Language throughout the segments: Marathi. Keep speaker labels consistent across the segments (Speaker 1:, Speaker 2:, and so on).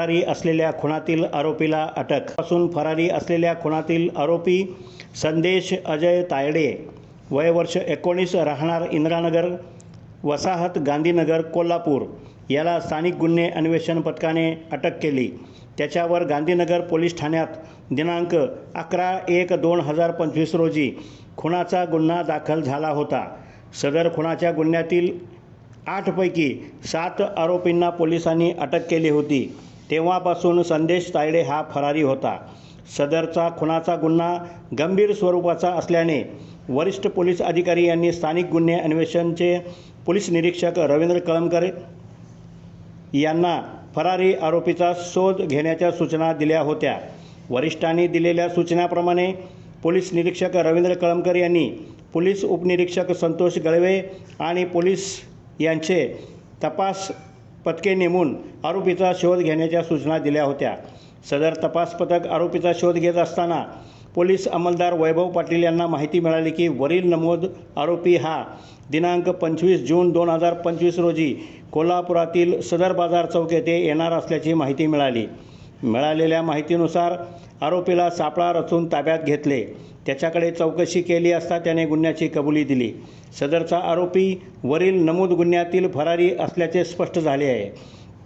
Speaker 1: फरारी असलेल्या खुनातील आरोपीला अटक. पासून फरारी असलेल्या खुनातील आरोपी संदेश अजय तायडे वय वर्ष एकोणीस राहणार इंद्रानगर वसाहत गांधीनगर कोल्हापूर. याला स्थानिक गुन्हे अन्वेषण पथकाने अटक केली. त्याच्यावर गांधीनगर पोलीस ठाण्यात दिनांक अकरा एक दोन हजार पंचवीस रोजी खुनाचा गुन्हा दाखल झाला होता. सदर खुनाच्या गुन्ह्यातील आठपैकी सात आरोपींना पोलिसांनी अटक केली होती. तेव्हापासून संदेश तायडे हा फरारी होता. सदरचा खुनाचा गुन्हा गंभीर स्वरूपाचा असल्याने वरिष्ठ पोलीस अधिकारी यांनी स्थानिक गुन्हे अन्वेषणचे पोलीस निरीक्षक रवींद्र कळमकर यांना फरारी आरोपीचा शोध घेण्याच्या सूचना दिल्या होत्या. वरिष्ठांनी दिलेल्या सूचनाप्रमाणे पोलीस निरीक्षक रवींद्र कळमकर यांनी पोलीस उपनिरीक्षक संतोष गळवे आणि पोलीस यांचे तपास पथके नेमून आरोपीचा शोध घेण्याच्या सूचना दिल्या होत्या. सदर तपास पथक आरोपीचा शोध घेत असताना पोलीस अंमलदार वैभव पाटील यांना माहिती मिळाली की वरील नमूद आरोपी हा दिनांक पंचवीस जून दोन हजार पंचवीस रोजी कोल्हापुरातील सदर बाजार चौक येथे येणार असल्याची माहिती मिळाली. मिळालेल्या माहितीनुसार आरोपीला सापळा रचून ताब्यात घेतले. त्याच्याकडे चौकशी केली असता त्याने गुन्ह्याची कबुली दिली. सदरचा आरोपी वरील नमूद गुन्ह्यातील फरारी असल्याचे स्पष्ट झाले आहे.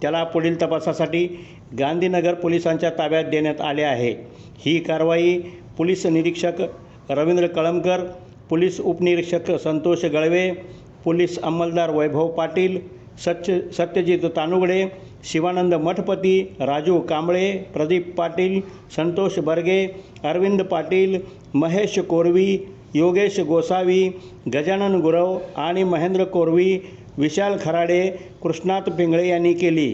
Speaker 1: त्याला पुढील तपासासाठी गांधीनगर पोलिसांच्या ताब्यात देण्यात आले आहे. ही कारवाई पोलीस निरीक्षक रवींद्र कळमकर पोलीस उपनिरीक्षक संतोष गळवे पोलीस अंमलदार वैभव पाटील सच्च सत्यजित तानुगडे शिवानंद मठपती राजू कांबळे प्रदीप पाटील संतोष बर्गे अरविंद पाटील महेश कोरवी योगेश गोसावी गजानन गुरव आणि महेंद्र कोरवी विशाल खराडे कृष्णात पिंगळे यांनी केली.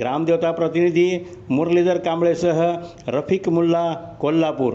Speaker 1: ग्रामदेवता प्रतिनिधी मुरलीधर कांबळेसह रफिक मुल्ला कोल्हापूर.